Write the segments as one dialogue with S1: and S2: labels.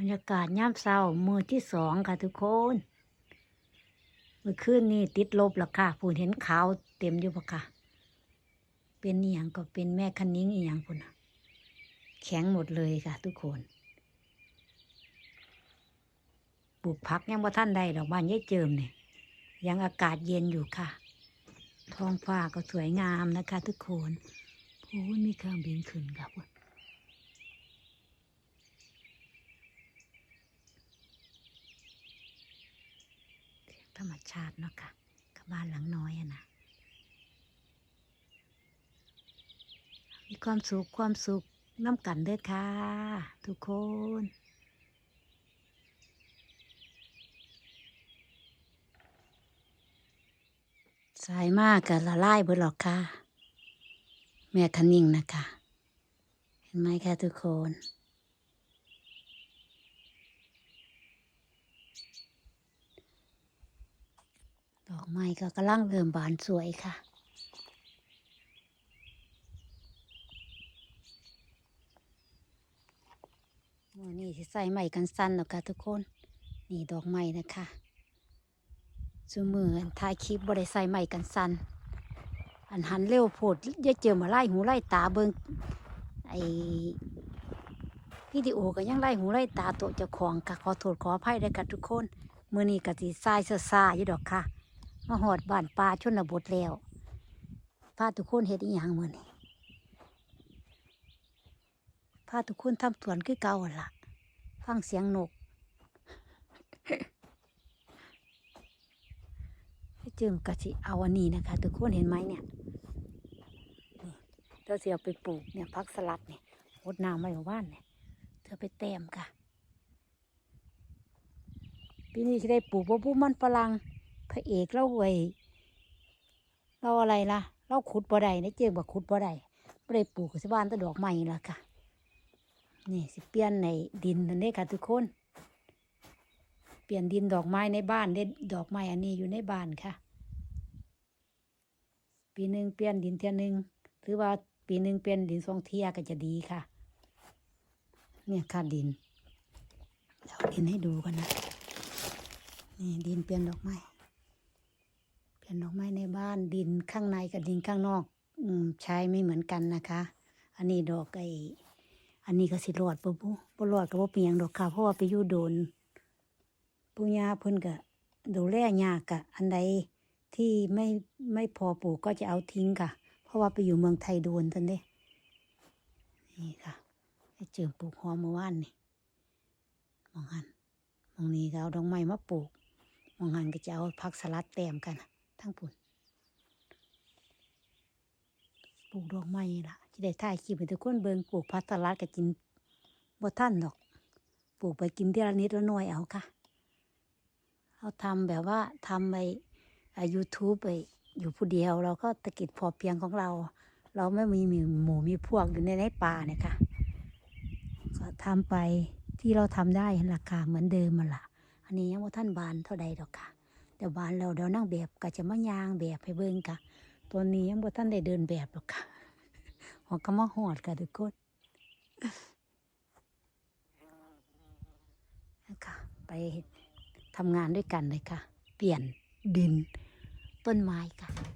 S1: บรรยากาศย่ามเช้ามือที่สองค่ะทุกคนเมื่อคืนนี่ติดลบแล้วค่ะผู้เห็นขาวเต็มอยู่ปะค่ะ เป็นอหย่างก็เป็นแม่คันนิ้งอีหยังพุ่นแข็งหมดเลยค่ะ ทุกคนปลูกผักยังบ่ท่านใดดอกบานยายเจิมเนี่ยยังอากาศเย็นอยู่ค่ะ ท้องฟ้าก็สวยงามนะคะ ทุกคนโอ้มีเครื่องบินขึ้นค่ะพุ่น เสียง ธรรมชาติเนาะค่ะกับบ้านหลังน้อยอะนะมีความสุขความสุขน้ำกันเด้อค่ะ ทุกคนสายมากกับละลายเบิดหรอกค่ะ แม่คันนิ่งนะคะ เห็นไหมคะทุกคน อกไม้ก็กำลังเริ่มบานสวยค่ะมือนี่ที่ใส่ไม้กันสั้นแล้วค่ะทุกคน นี่ดอกไม้นะคะซูมืออันถ่ายคลิปบ่ได้ใส่ไม้กันสั้นอันหันเร็วโพดย่าเจอมาไล่หูไล่ตาเบิงไอวิดีโอก็ยังไล่หูไล่ตาตัวเจ้าของค่ะขอโทษขออภัยด้วยค่ะทุกคน มือนี้ก็สิทรายเสื้อซาอยู่ดอกค่ะ มาหอดบ้านป่าชนบทแล้วพาทุกคนเฮ็ดอีหยังมือนี้พาทุกคนทำสวนคือเก่าหั่นล่ะ ฟังเสียงนกให้จิมกะสิเอาอันนี้นะคะ ทุกคนเห็นไหมเนี่ยนี่เราจะเอาไปปลูกเนี่ยพักสลัดเนี่ยรดน้ำไว้ว่านเนี่ยเธอไปแต้มค่ะปีนี้จะได้ปลูกบ่บุมันฝรั่ง พระเอกเราไว้เราอะไรล่ะ เราขุดบ่ได้นะเจิมว่ขุดบ่ได้บ่ได้ปลูกกับสิบ้านแตะดอกไม้ล่ะค่ะ นี่สิเปลี่ยนในดินนั่นเด้ค่ะทุกคน เปลี่ยนดินดอกไม้ในบ้านได้ดอกไม้อันนี้อยู่ในบ้านค่ะ ปีหนึ่งเปลี่ยนดินเทียหนึ่งหรือว่าปีหนึ่งเปลี่ยนดินสองเทียก็จะดีค่ะ เนี่ยค่ะดินเราดินให้ดูกันนะนี่ดินเปลี่ยนดอกไม้ เปลี่ยนดอกไม้ในบ้านดินข้างในกับดินข้างนอกอืมใช้ไม่เหมือนกันนะคะ อันนี้ดอกไออันนี้ก็สิรอดปะบุบ่รอดก็บ่เป็นหยังดอกค่ะ เพราะว่าไปอยู่โดนปุญญาเพิ่นก็ดูแลยากกะอันใดที่ไม่ไม่พอปลูกก็จะเอาทิ้งค่ะ เพราะว่าไปอยู่เมืองไทยโดนทันเด้นี่ค่ะให้เจิมปลูกหอมเมื่อวานนี่มองหันมองนี้ก็เอาดอกไม้มาปลูกมองหันก็จะเอาผักสลัดแต้มกัน ทั้งปุ่นปลูกดอกไม้ล่ะจะได้ถ่ายคลิปให้ทุกคนเบิ่งปลูกผัสลัดก็กินบ่ทันดอก ปลูกไปกินทีละนิดละหน่อยเอาค่ะเราทำแบบว่าทำไปยูทูบไปอยู่ผู้เดียว เราก็ตะกิดพอเพียงของเรา เราไม่มีหมีหมูมีพวกอยู่ในในป่าเนี่ยค่ะก็ทำไปที่เราทำได้ราคาเหมือนเดิมมันละอันนี้ยังว่าท่านบานเท่าใดดอกค่ะ แต่บานเราเดี๋ยวนั่งแบบก็จะมายางแบบให้เบิ่งค่ะตัวนี้ยังบ่ท่านได้เดินแบบหรอกค่ะหัวก็มาหอดค่ะทุกคนนะคะไปทำงานด้วยกันเลยค่ะ เปลี่ยนดินต้นไม้ค่ะ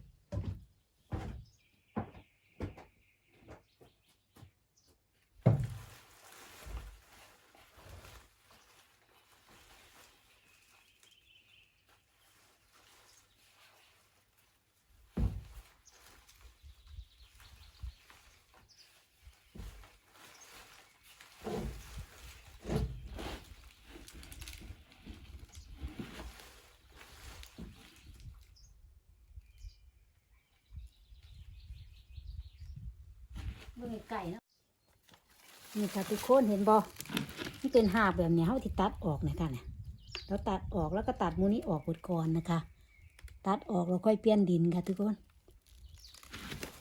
S1: มือไก่เนาะนี่ค่ะทุกคนเห็นบ่มันเป็นหาบแบบเนี้ยเขาที่ตัดออกนี่ยค่ะเนี่ยเราตัดออกแล้วก็ตัดมูนี้ออกหมดก่อนนะคะ ตัดออกแล้วค่อยเปลี่ยนดินค่ะทุกคน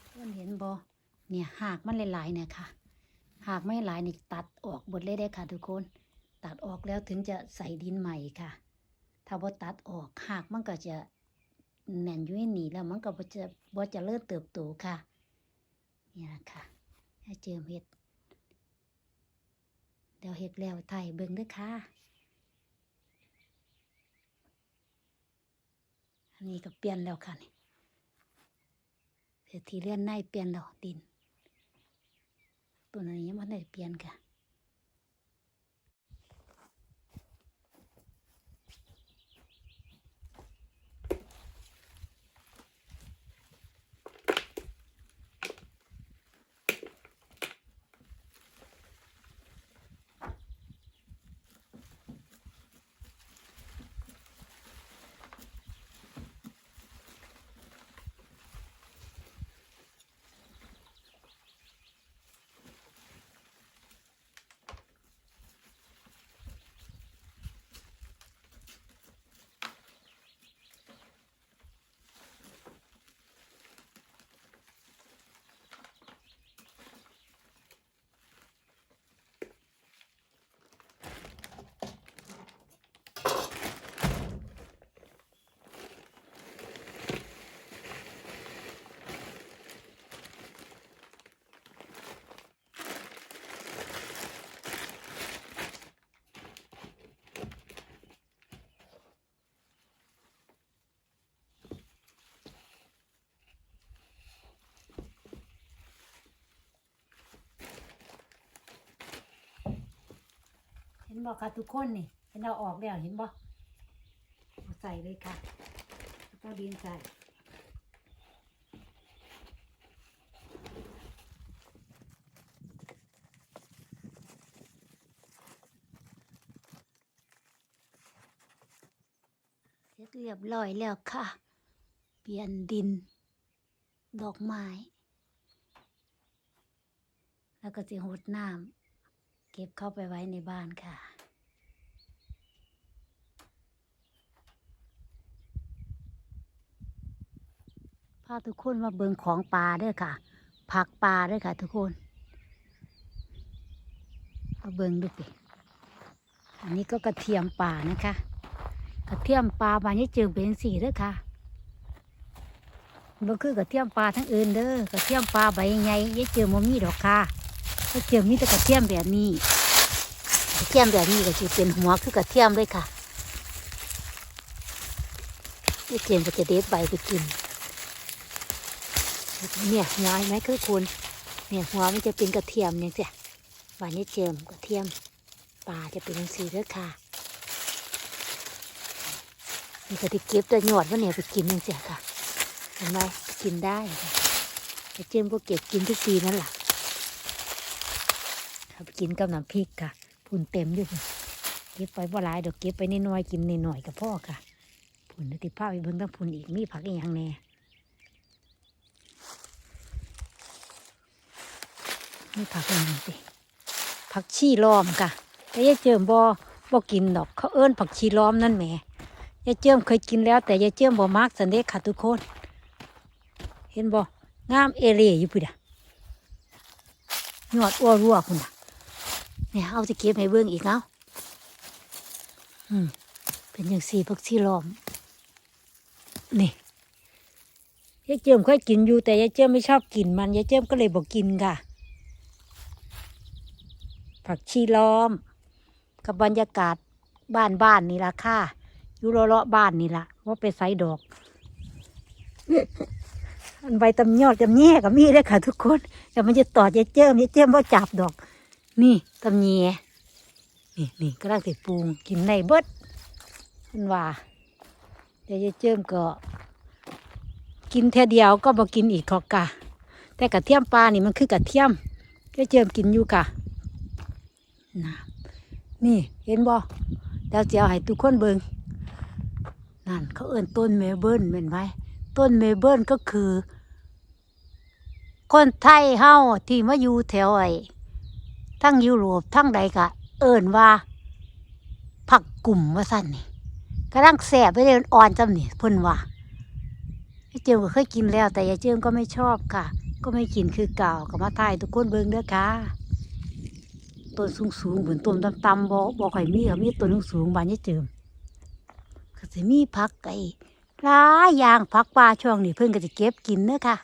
S1: ทุกคนเห็นบ่เนี่ยหากมันหลายๆเนี่ยค่ะ หากไม่หลายนี่ตัดออกหมดเลยได้ค่ะ ทุกคน ตัดออกแล้วถึงจะใส่ดินใหม่ค่ะ ถ้าบ่ตัดออกหากมันก็จะแน่นอยู่ในนี่แล้วมันก็จะบ่จะเริ่มเติบโตค่ะ นี่ยค่ะ ให้เจิมเห็ดเดี๋ยวเห็ดแล้วไทยเบิ่งด้วยค่ะอันนี้ก็เปลี่ยนแล้วค่ะนี่เศรษฐีเลื่อนในเปลี่ยนแล้วดินตัวนี้ยังไม่ได้เปลี่ยนค่ะ นบอกค่ะทุกคนนี่เห็นเราออกแล้วเห็นบอกใส่เลยค่ะแล้วก็ดินใส่เสร็จเรียบร้อยแล้วค่ะ เปลี่ยนดิน ดอกไม้ แล้วก็จะหดน้ำเก็บเข้าไปไว้ในบ้านค่ะ พาทุกคนมาเบิงของปลาด้วยค่ะ ผักปลาด้วยค่ะทุกคนมาเบิงดูสิอันนี้ก็กระเทียมป่านะคะ กระเทียมปลาบานนี้จึงเป็นสีด้อค่ะมันคือกระเทียมปลาทั้งอื่นเด้อกระเทียมปลาใบใหญ่ยายเจอมมีดอกค่ะยายเจอมีแต่กระเทียมแบบนี้กระเทียมแบบนี้ก็จะเป็นหัวคือกระเทียมเลยค่ะยายเจมก็จะเด็ดใบไปกิน เนี่ยหัวไหมคือคุณเนี่ยหัวมันจะเป็นกระเทียมเนี่ยเสียวานยายเจิมกระเทียมปลาจะเป็นสีเด้อค่ะนี่ก็ที่เก็บแต่หยอดว่าเนี่ยไปกินนึงเสียค่ะเห็นไหมกินได้ค่เจิมก็เก็บกินทุกปีนั่นแหละครับกินกับน้ำพริกค่ะพุ่นเต็มอยู่เก็บไปบ่หลายเดี๋ยวเก็บไปนิดหน่อยๆกินนิดหน่อยๆกับพ่อค่ะพุ่นติภาพไปเบิ่งทั้งพุ่นอีกมีผักอีกอย่างแน่ มีผักอีกอย่างสิผักชีล้อมค่ะแต่ยายเจิมบ่บ่กินดอก เขาเอิ้นผักชีล้อมนั่นแหมยายเจิมเคยกินแล้ว แต่ยายเจิมบ่มักสันเด็ค่ะทุกคน เห็นบ่งามเอเร่อยู่พุ่นอะยอดอ้วรัวพุ่นอะเนี่ยเอาจะเก็บให้เบิ่งอีกเอาอืมเป็นอย่างสี่พักซี่ล้อม นี่ยายเจิมเคยกินอยู่แต่ยายเจิมไม่ชอบกินมันยายเจิมก็เลยบอกกินค่ะ ผักชีล้อม กับบรรยากาศบ้านบ้านนี่ละค่ะอยู่เลาะบ้านนี่ละว่าไปไซดอก อันใบตำยอดตำแย่กับมีเลยค่ะ ทุกคนแต่มันจะตอดยายเจิมยายเจิมว่าจับดอก นี่ตำแย่นี่นี่ก็ร่างติปรุงกินในเบิดมันว่าเดี๋ยวยายเจิมก็ กินแค่เดียวก็บอกกินอีกขอกะแต่กระเทียมปลานี่มันคือกระเทียมยายเจิมกินอยู่กะ นะนี่เห็นบ่เดี๋ยวจะเอาให้ทุกคนเบิงนั่นเขาเอ่นต้นเมเบิลเป็นไหมต้นเมเบิลก็คือ คนไทยเฮาที่มาอยู่แถวไอ้ทั้งยุโรปทั้งใดกะ เอิ่นว่า ผักกลุ่มว่าสั่นนี่กำลังแสบไปเลยอ่อนจำนี่เพิ่นว่าไอ้เจิมก็เคยกินแล้ว แต่ยายเจิมก็ไม่ชอบค่ะ ก็ไม่กินคือเก่าก็มาทายทุกคนเบิงเด้อค่ะ ต้นสูงสูงเหมือนต้นตำๆบ่บ่ค่อยมีก็มีต้นสูงสูงบานยายเจิมก็จะมีผักไก่หลายอย่างผักปลาช่วงนี้เพิ่นก็จะเก็บกินเด้อค่ะ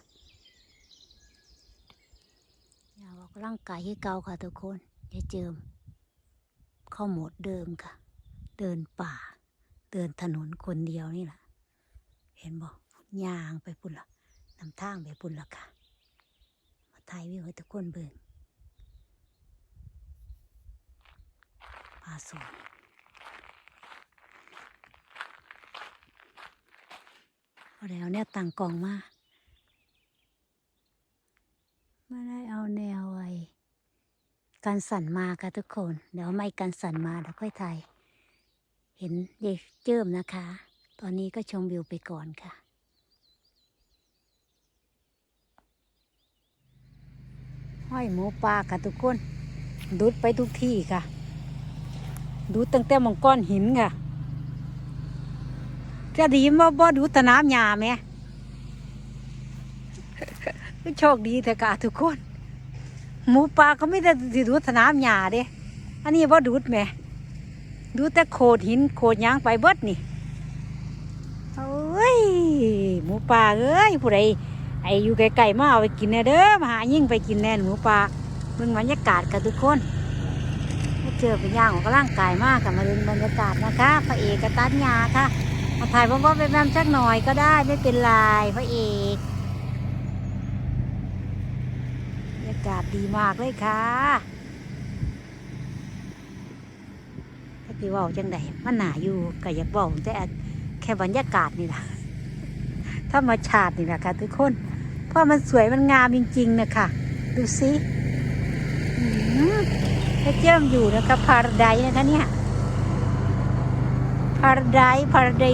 S1: อยากออกร่างกายให้เก่าค่ะทุกคนอย่าเจิม เข้าโหมดเดิมค่ะ เดินป่า เดินถนนคนเดียวนี่แหละเห็นบอกย่างไปพุ่นละนำทางไปพุ่นละค่ะ มาถ่ายวิวให้ทุกคนเบิ่งาสวนเอาแล้วเนี่ยต่างกล่องมาไม่ได้เอาแนวไว้การสั่นมาค่ะทุกคน เดี๋ยวไม่การสั่นมาเดี๋ยวค่อยถ่ายเห็นเด็กเจิมนะคะ ตอนนี้ก็ชมวิวไปก่อนค่ะห้อยหมูปลาค่ะทุกคนดูดไปทุกที่ค่ะ ดูตั้งแต่มองก้อนหินค่ะจะดีว่าบ่ดูตะน้ำหยาไหมโชคดีแต่กะทุกคน หมูปลาก็ไม่ได้ดูสนามหญ้าเด้อันนี้ว่าดูดแหม่ดูแต่โขดหินโขดยางไปเบิดนี่เอ้ยหมูปลาเอ้ยผู้ใดไออยู่ไกลๆมาเอาไปกินแน่เด้อมาหายิ่งไปกินแน่หมูปลาเบิ่งบรรยากาศกันทุกคน เจอเป็นย่างออกกำลังกายมากกับมาเล่นบรรยากาศนะคะพระเอกกับตันยาค่ะมาถ่ายพ่อๆไปแบมสักหน่อยก็ได้ไม่เป็นไรพระเอกบรรยากาศดีมากเลยค่ะถ้าพี่ว่าจังใดมันหนาอยู่ก็อยากบอกแต่แค่บรรยากาศนี่แหละธรรมชาตินี่แหละค่ะทุกคน เพราะมันสวยมันงามจริง ๆ นะคะดูสิ อื้อหือถ้าเจ้มอยู่นะคะพาราไดนะคะเนี่ยพาราไดพาราได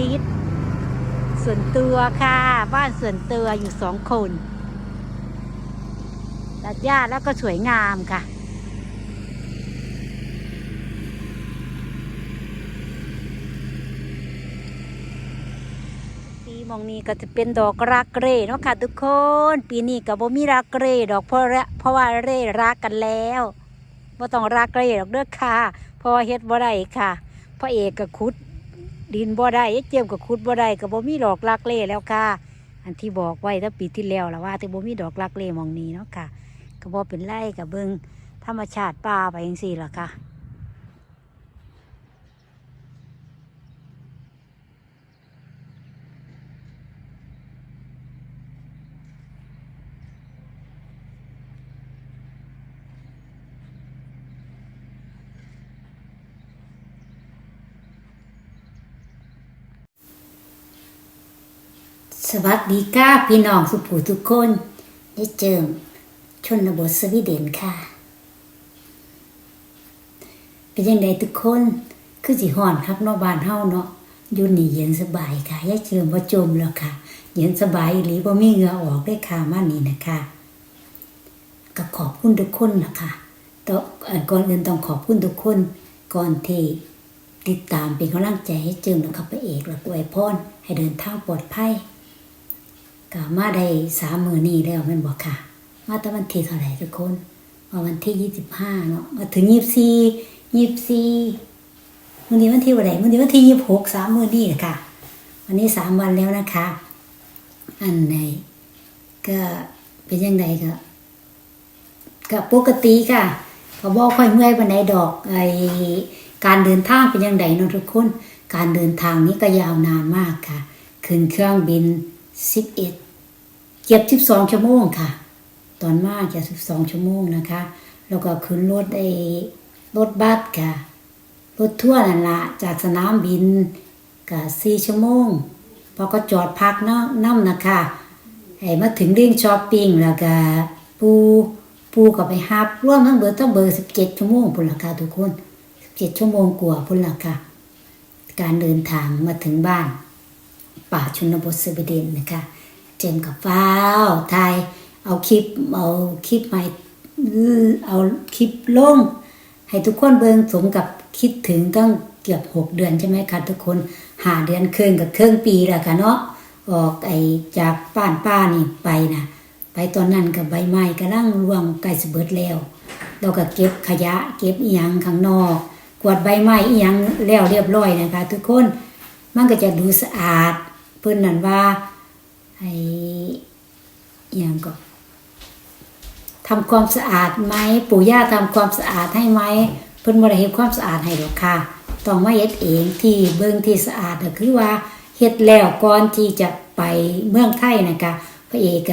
S1: ส่วนตัวค่ะ บ้านส่วนตัวอยู่สองคนตัดหญ้าแล้วก็สวยงามค่ะปีมองนี้ก็จะเป็นดอกรักเร่เนาะค่ะทุกคน ปีนี้ก็บ่มีรักเร่ดอกเพราะระเพราะว่าเร่รักกันแล้ว บ่ต้องรักเร่ดอกเด้อค่ะเพราะว่าเฮ็ดบ่ได้ค่ะ พระเอกก็ขุด ดินบ่ได้เจียมก็ขุดบ่ได้ก็บ่มีดอกรักเล่แล้วค่ะ อันที่บอกไว้ตั้งปีที่แล้วแล้วว่าแต่บ่มีดอกรักเล่มองนี้เนาะค่ะก็บ่เป็นไรกับเบิงธรรมชาติป่าไปยังสี่ล่ะค่ะ สวัสดีค่ะพี่น้องสุภูทุกคนได้เจอชนบทสวีเดนค่ะ เป็นยังไงทุกคนคือสิห่อนครับนอกบ้านเฮาเนาะอยู่นี่เย็นสบายค่ะยาเจิมว่าจมแล้วค่ะ เย็นสบายหรือว่ามีเหงื่อออกได้ค่ะมานี่นะคะก็ขอบคุณทุกคนนะคะต่อก่อนอื่นต้องขอบคุณทุกคนก่อนที่ติดตามเป็นกำลังใจให้เจิมนะครับพระเอกและกวยพรให้เดินทางปลอดภัย ก็มาได้สามมือนี้แล้วแม่นบอกค่ะ มาตั้งวันที่เท่าไหร่ทุกคนมาวันที่ยี่สิบห้าเนาะมาถึงยี่สิบสี่ยี่สิบสี่มื้อนี้วันที่วันไหนมื้อนี้วันที่ยี่สิบหกสามมือนี่แหละค่ะวันนี้สามวันแล้วนะคะ อันไหนก็เป็นยังไงก็ก็ปกติค่ะก็บอกค่อยเมื่อยวันไหนดอกไอการเดินทางเป็นยังไงเนาะทุกคน การเดินทางนี้ก็ยาวนานมากค่ะขึ้นเครื่องบินสิบ เก็บสิบสองชั่วโมงค่ะ ตอนมาจะสิบสองชั่วโมงนะคะ แล้วก็ขึ้นรถไอ้รถบัสค่ะ รถทั่วร์นั่นละจากสนามบินก็สี่ชั่วโมงพอก็จอดพักเนาะน้ำนะคะไอ้มาถึงเริ่งช้อปปิ้งแล้วก็ปูปูก็ไปฮับร่วมทั้งเบอร์ต้องเบอร์สิบเจ็ดชั่วโมงพุ่นละค่ะทุกคนสิบเจ็ดชั่วโมงกว่าพุ่นละค่ะการเดินทางมาถึงบ้าน ป่าชนบทสวีเดนนะคะ จมกับฟ้าวไทยเอาคลิปเอาคลิปใหม่เอาคลิปลง ให้ทุกคนเบิงสมกับคิดถึงตั้งเกือบหกเดือนใช่ไหมคะทุกคนหาเดือนครึ่งกับครึ่งปีแล้วค่ะเนาะออกไอจากป้านป้านี่ไปนะไปตอนนั้นกับใบไม้กำลังร่วงใกล้สเบิดแล้วเราก็เก็บขยะ เก็บอีหยังข้างนอก กวาดใบไม้อีหยังแล้วเรียบร้อยนะคะ ทุกคนมันก็จะดูสะอาด เพื่อนนั่นว่า ไออย่างก็ทำความสะอาดไหมปู่ย่าทำความสะอาดให้ไหมเพิ่นบ่ได้เฮ็ดความสะอาดให้ดอกค่ะต้องมาเฮ็ดเองที่เบิ่งที่สะอาดก็คือว่าเฮ็ดแล้วก่อนที่จะไปเมืองไทยนะคะพระเอก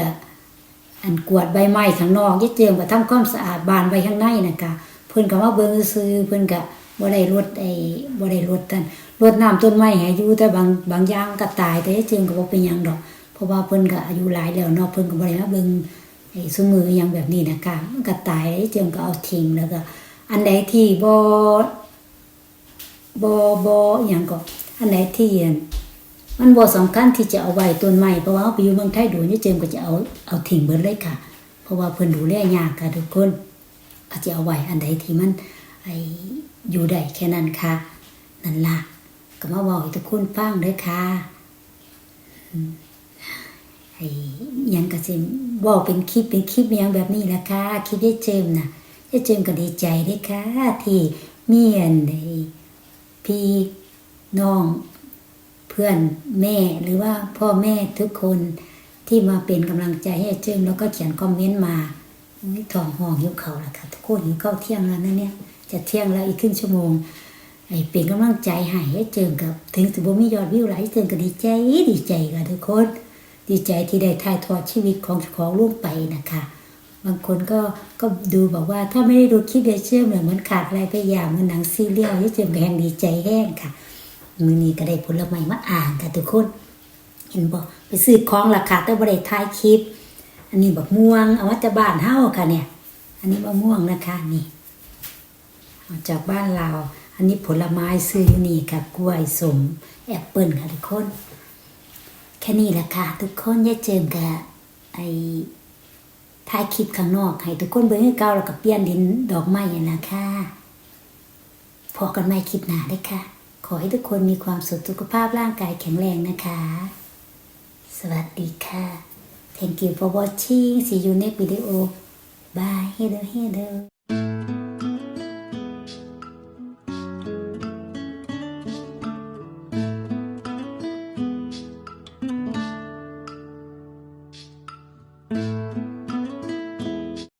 S1: อันกวดใบไม้ข้างนอกยายเจิมก็ทำความสะอาดบานไว้ข้างในนะคะเพิ่นก็มาเบิ่งซื่อเพิ่นก็บ่ได้รดไอ้บ่ได้รดกันรดน้ำต้นไม้ให้อยู่แต่บางบางอย่างก็ตายแต่ยายเจิมก็บ่เป็นหยังดอก ราะว่าเพิ่นก็อายุหลายแล้วเนาะเพิ่นก็บ่ได้มาเบิ่งไอ้ซุมืออหยังแบบนี้นะคะมันก็ตายเจิมก็เอาทิ้งแล้วก็ อันใดที่บ่บ่บ่อหยังก็อันไหนที่อันมันบ่สำคัญที่จะเอาไว้ต้นไม้เพราะว่าไปอยู่เมืองไทยดูนี่เจิมก็จะเอาเอาทิ้งเบิดเลยค่ะ เพราะว่าเพิ่นดูแลยากค่ะทุกคนก็จะเอาไว้อันใดที่มันไออยู่ได้แค่นั้นค่ะ นั่นล่ะก็มาบอกให้ทุกคนฟังเด้อค่ะอืมไอ้ห ยังก็สิบอกเป็นคลิปเป็นคลิปยังแบบนี้ละค่ะคลิปได้เจิมน่ะจะเจิมก็ดีใจเด้ค่ะที่มีอันใดพี่น้องเพื่อนแม่หรือว่าพ่อแม่ทุกคนที่มาเป็นกำลังใจให้เจิมแล้วก็เขียนคอมเมนต์มานี่ท้องห้องหิวเขาล้วค่ะทุกคนหิวข้าเที่ยงแล้วนะเนี่ยจะเที่ยงแล้วอีกครึ่งชั่วโมงไอ้เป็นกำลังใจให้ให้เจิมกับ ถึงสิบ่มียอดวิวหลายเจิมก็ดีใจดีใจค่ะทุกคน ดีใจที่ได้ถ่ายทอดชีวิตของของลูกไปนะคะ บางคนก็ก็ดูบอกว่าถ้าไม่ได้ดูคลิปเดเชื่อมเหมือนขาดอะไรไปอย่างเหมือนหนังซีเรียลที่เจมแหงดีใจแห้งค่ะมือนี้ก็ได้ผลไม้มาอ่านค่ะทุกคน เห็นบอกไปซื้อของราคาแต่บริถ่ายคลิป อันนี้บักม่วงเอามาจบ้านเฮาค่ะเนี่ย อันนี้มะม่วงนะคะนี่เอาจากบ้านเรา อันนี้ผลไม้ซื้ออยู่นี่ค่ะกล้วยสมแอปเปิลค่ะทุกคน แค่นี้แหละค่ะ ทุกคนอย่าเจิมกับไอถ่ายคลิปข้างนอก ให้ทุกคนเบิ่งเก่าแล้วก็เปลี่ยนดินดอกไม้อะนะคะพอกันใหม่คลิปหน้าเด้ค่ะ ขอให้ทุกคนมีความสุขสุขภาพร่างกายแข็งแรงนะคะ สวัสดีค่ะ Thank you for watching see you next video bye hello hello